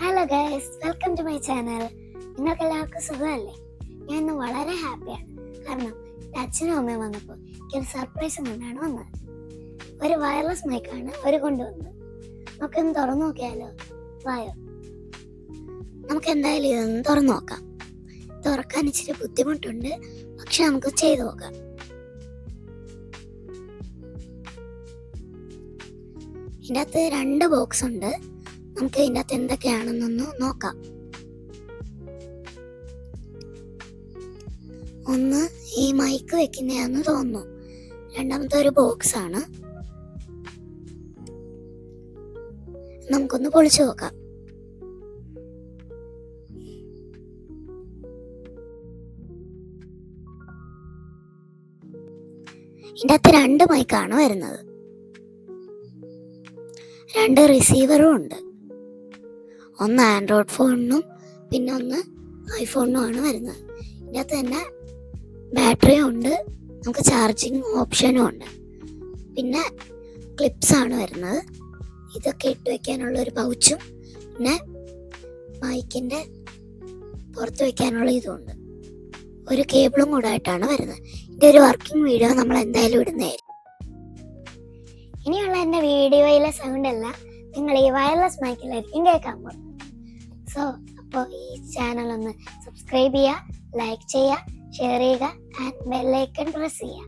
Hello guys welcome to my channel നിങ്ങൾക്ക് എല്ലാവർക്കും സുഖമല്ലേ? ഞാൻ ഇന്ന് വളരെ ഹാപ്പിയാണ് കാരണം എന്റെ അച്ഛനും അമ്മയും വന്നപ്പോൾ എനിക്കൊരു സർപ്രൈസ് കൊണ്ടാണ് വന്നത്. ഒരു വയർലെസ് മൈക്കാണ് അവർ കൊണ്ടുവന്നത്. നമുക്കൊന്ന് തുറന്നു നോക്കിയാലോ? വായോ. നമുക്ക് എന്തായാലും ഇതൊന്ന് തുറന്നു നോക്കാം. തുറക്കാൻ ഇച്ചിരി ബുദ്ധിമുട്ടുണ്ട്. പക്ഷെ നമുക്ക് ചെയ്തു നോക്കാം. ഇതിന്റെ അകത്ത് രണ്ട് ബോക്സ് ഉണ്ട്. നമുക്ക് അതിന്റെ അകത്ത് എന്തൊക്കെയാണെന്നൊന്ന് നോക്കാം. ഒന്ന് ഈ മൈക്ക് വെക്കുന്നതാന്ന് തോന്നുന്നു. രണ്ടാമത്തെ ഒരു ബോക്സ് ആണ്. നമുക്കൊന്ന് പൊളിച്ചു നോക്കാം. ഇതിന്റെ അകത്ത് രണ്ട് മൈക്കാണ് വരുന്നത്. രണ്ട് റിസീവറും ഉണ്ട്. ഒന്ന് ആൻഡ്രോയിഡ് ഫോണിനും പിന്നെ ഒന്ന് ഐഫോണിനും ആണ് വരുന്നത്. ഇതിനകത്ത് തന്നെ ബാറ്ററിയും ഉണ്ട് നമുക്ക് ചാർജിങ് ഓപ്ഷനും ഉണ്ട്. പിന്നെ ക്ലിപ്സ് ആണ് വരുന്നത്. ഇതൊക്കെ ഇട്ട് വയ്ക്കാനുള്ള ഒരു പൗച്ചും പിന്നെ മൈക്കിന്റെ പുറത്ത് വെക്കാനുള്ള ഇതുമുണ്ട് ഒരു കേബിളും കൂടെ ആയിട്ടാണ് വരുന്നത്. ഇതിന്റെ ഒരു വർക്കിംഗ് വീഡിയോ നമ്മൾ എന്തായാലും ഇടുന്നതായിരിക്കും. ഇനിയുള്ള എന്റെ വീഡിയോയിലെ സൗണ്ട് എല്ലാം നിങ്ങൾ ഈ വയർലെസ് മൈക്കിലായിരിക്കും കേൾക്കാൻ പോകുന്നത് സോ അപ്പോൾ ഈ ചാനൽ ഒന്ന് സബ്സ്ക്രൈബ് ചെയ്യുക ലൈക്ക് ചെയ്യുക ഷെയർ ചെയ്യുക ആൻഡ് ബെല്ലൈക്കൺ പ്രസ് ചെയ്യുക.